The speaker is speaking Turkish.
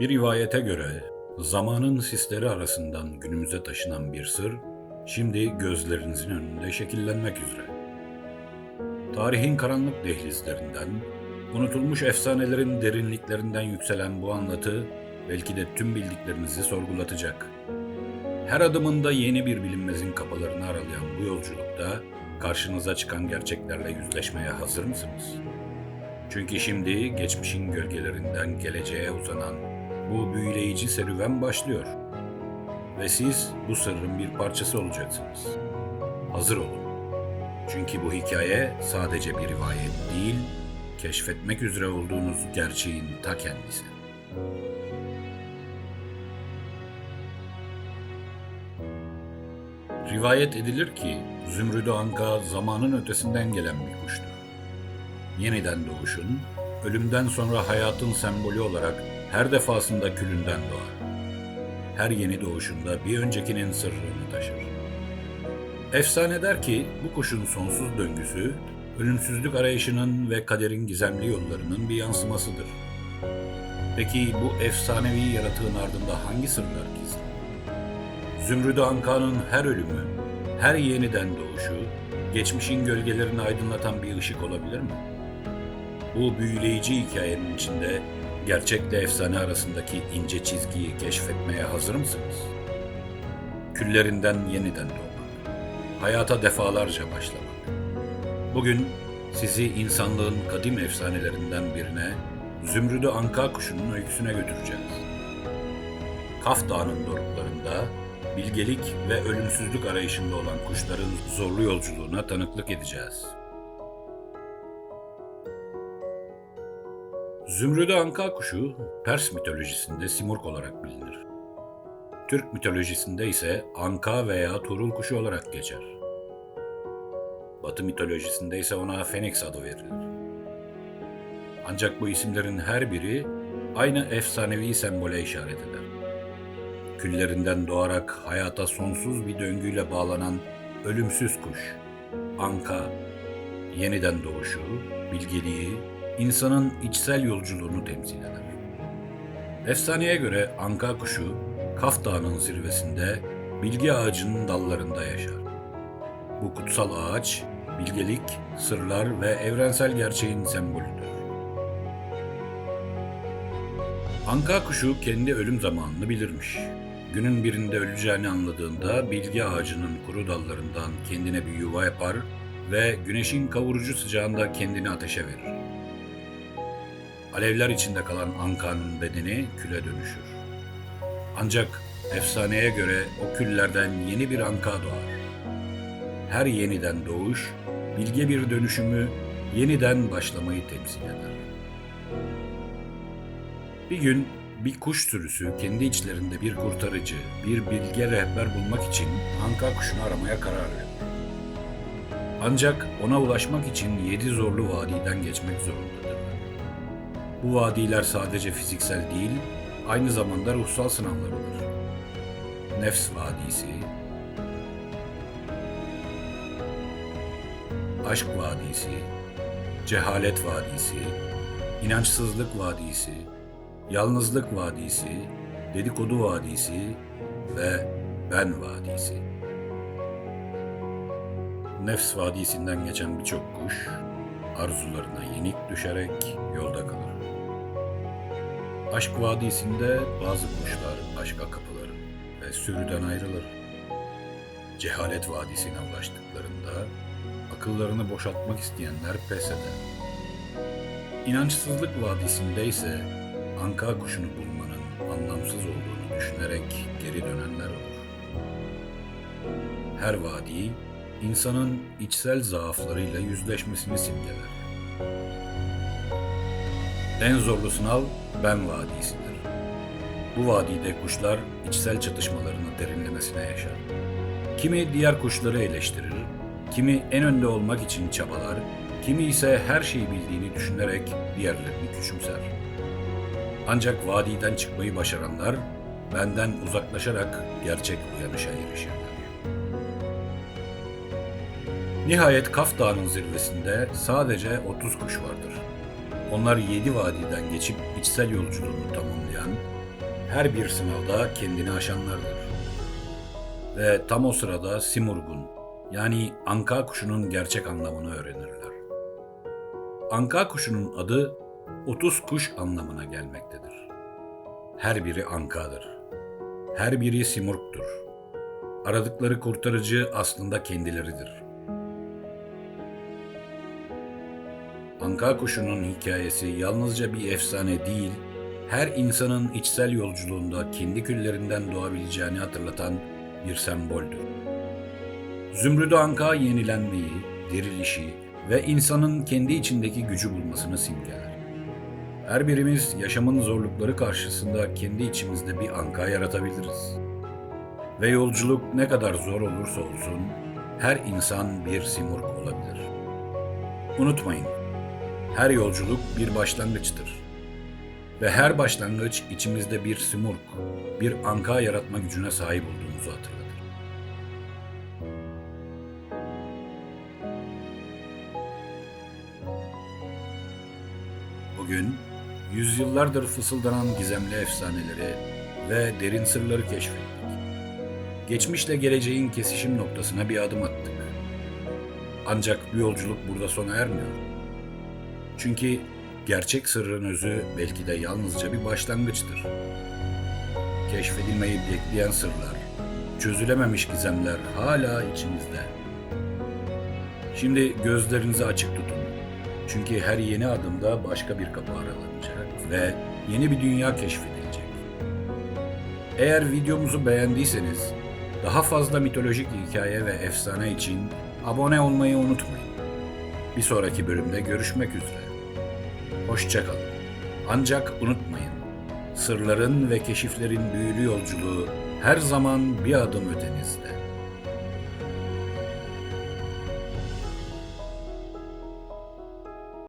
Bir rivayete göre zamanın sisleri arasından günümüze taşınan bir sır şimdi gözlerinizin önünde şekillenmek üzere. Tarihin karanlık dehlizlerinden, unutulmuş efsanelerin derinliklerinden yükselen bu anlatı belki de tüm bildiklerinizi sorgulatacak. Her adımında yeni bir bilinmezin kapılarını aralayan bu yolculukta karşınıza çıkan gerçeklerle yüzleşmeye hazır mısınız? Çünkü şimdi geçmişin gölgelerinden geleceğe uzanan bu büyüleyici serüven başlıyor. Ve siz bu sırrın bir parçası olacaksınız. Hazır olun. Çünkü bu hikaye sadece bir rivayet değil, keşfetmek üzere olduğunuz gerçeğin ta kendisi. Rivayet edilir ki Zümrüdü Anka zamanın ötesinden gelen bir kuştur. Yeniden doğuşun, ölümden sonra hayatın sembolü olarak her defasında külünden doğar. Her yeni doğuşunda bir öncekinin sırrını taşır. Efsane der ki bu kuşun sonsuz döngüsü, ölümsüzlük arayışının ve kaderin gizemli yollarının bir yansımasıdır. Peki bu efsanevi yaratığın ardında hangi sırlar gizli? Zümrüdü Anka'nın her ölümü, her yeniden doğuşu, geçmişin gölgelerini aydınlatan bir ışık olabilir mi? Bu büyüleyici hikayenin içinde gerçekle efsane arasındaki ince çizgiyi keşfetmeye hazır mısınız? Küllerinden yeniden doğmak, hayata defalarca başlamak. Bugün sizi insanlığın kadim efsanelerinden birine, Zümrüdü Anka kuşunun öyküsüne götüreceğiz. Kaf Dağı'nın doruklarında bilgelik ve ölümsüzlük arayışında olan kuşların zorlu yolculuğuna tanıklık edeceğiz. Zümrüdü Anka kuşu Pers mitolojisinde Simurg olarak bilinir. Türk mitolojisinde ise Anka veya Turul kuşu olarak geçer. Batı mitolojisinde ise ona Fenix adı verilir. Ancak bu isimlerin her biri aynı efsanevi sembole işaret eder. Küllerinden doğarak hayata sonsuz bir döngüyle bağlanan ölümsüz kuş, Anka, yeniden doğuşu, bilgeliği, insanın içsel yolculuğunu temsil eder. Efsaneye göre Anka kuşu, Kaf Dağı'nın zirvesinde bilgi ağacının dallarında yaşar. Bu kutsal ağaç, bilgelik, sırlar ve evrensel gerçeğin sembolüdür. Anka kuşu kendi ölüm zamanını bilirmiş. Günün birinde öleceğini anladığında bilgi ağacının kuru dallarından kendine bir yuva yapar ve güneşin kavurucu sıcağında kendini ateşe verir. Alevler içinde kalan Anka'nın bedeni küle dönüşür. Ancak efsaneye göre o küllerden yeni bir Anka doğar. Her yeniden doğuş, bilge bir dönüşümü, yeniden başlamayı temsil eder. Bir gün bir kuş sürüsü kendi içlerinde bir kurtarıcı, bir bilge rehber bulmak için Anka kuşunu aramaya karar verir. Ancak ona ulaşmak için yedi zorlu vadiden geçmek zorundadır. Bu vadiler sadece fiziksel değil, aynı zamanda ruhsal sınavlarıdır. Nefs Vadisi, Aşk Vadisi, Cehalet Vadisi, İnançsızlık Vadisi, Yalnızlık Vadisi, Dedikodu Vadisi ve Ben Vadisi. Nefs Vadisi'nden geçen birçok kuş arzularına yenik düşerek yolda kalır. Aşk Vadisi'nde bazı kuşlar aşka kapılır ve sürüden ayrılır. Cehalet Vadisi'ne ulaştıklarında akıllarını boşaltmak isteyenler pes eder. İnançsızlık Vadisi'nde ise anka kuşunu bulmanın anlamsız olduğunu düşünerek geri dönenler olur. Her vadi insanın içsel zaaflarıyla yüzleşmesini simgeler. En zorlu sınav Ben Vadisi'dir. Bu vadide kuşlar içsel çatışmalarını derinlemesine yaşar. Kimi diğer kuşları eleştirir, kimi en önde olmak için çabalar, kimi ise her şeyi bildiğini düşünerek diğerlerini küçümser. Ancak vadiden çıkmayı başaranlar benden uzaklaşarak gerçek uyanışa erişirler. Nihayet Kaf Dağı'nın zirvesinde sadece 30 kuş vardır. Onlar yedi vadiden geçip içsel yolculuğunu tamamlayan, her bir sınavda kendini aşanlardır. Ve tam o sırada Simurg'un yani anka kuşunun gerçek anlamını öğrenirler. Anka kuşunun adı 30 kuş anlamına gelmektedir. Her biri ankadır. Her biri simurgtur. Aradıkları kurtarıcı aslında kendileridir. Anka kuşunun hikayesi yalnızca bir efsane değil, her insanın içsel yolculuğunda kendi küllerinden doğabileceğini hatırlatan bir semboldür. Zümrüdü Anka yenilenmeyi, dirilişi ve insanın kendi içindeki gücü bulmasını simgeler. Her birimiz yaşamın zorlukları karşısında kendi içimizde bir anka yaratabiliriz. Ve yolculuk ne kadar zor olursa olsun her insan bir simurg olabilir. Unutmayın, her yolculuk bir başlangıçtır. Ve her başlangıç içimizde bir simurg, bir anka yaratma gücüne sahip olduğumuzu hatırlatır. Bugün yüzyıllardır fısıldanan gizemli efsaneleri ve derin sırları keşfettik. Geçmişle geleceğin kesişim noktasına bir adım attık. Ancak bu yolculuk burada sona ermiyor. Çünkü gerçek sırrın özü belki de yalnızca bir başlangıçtır. Keşfedilmeyi bekleyen sırlar, çözülememiş gizemler hala içimizde. Şimdi gözlerinizi açık tutun. Çünkü her yeni adımda başka bir kapı aralanacak ve yeni bir dünya keşfedilecek. Eğer videomuzu beğendiyseniz daha fazla mitolojik hikaye ve efsane için abone olmayı unutmayın. Bir sonraki bölümde görüşmek üzere. Hoşçakalın. Ancak unutmayın, sırların ve keşiflerin büyülü yolculuğu her zaman bir adım ötenizde.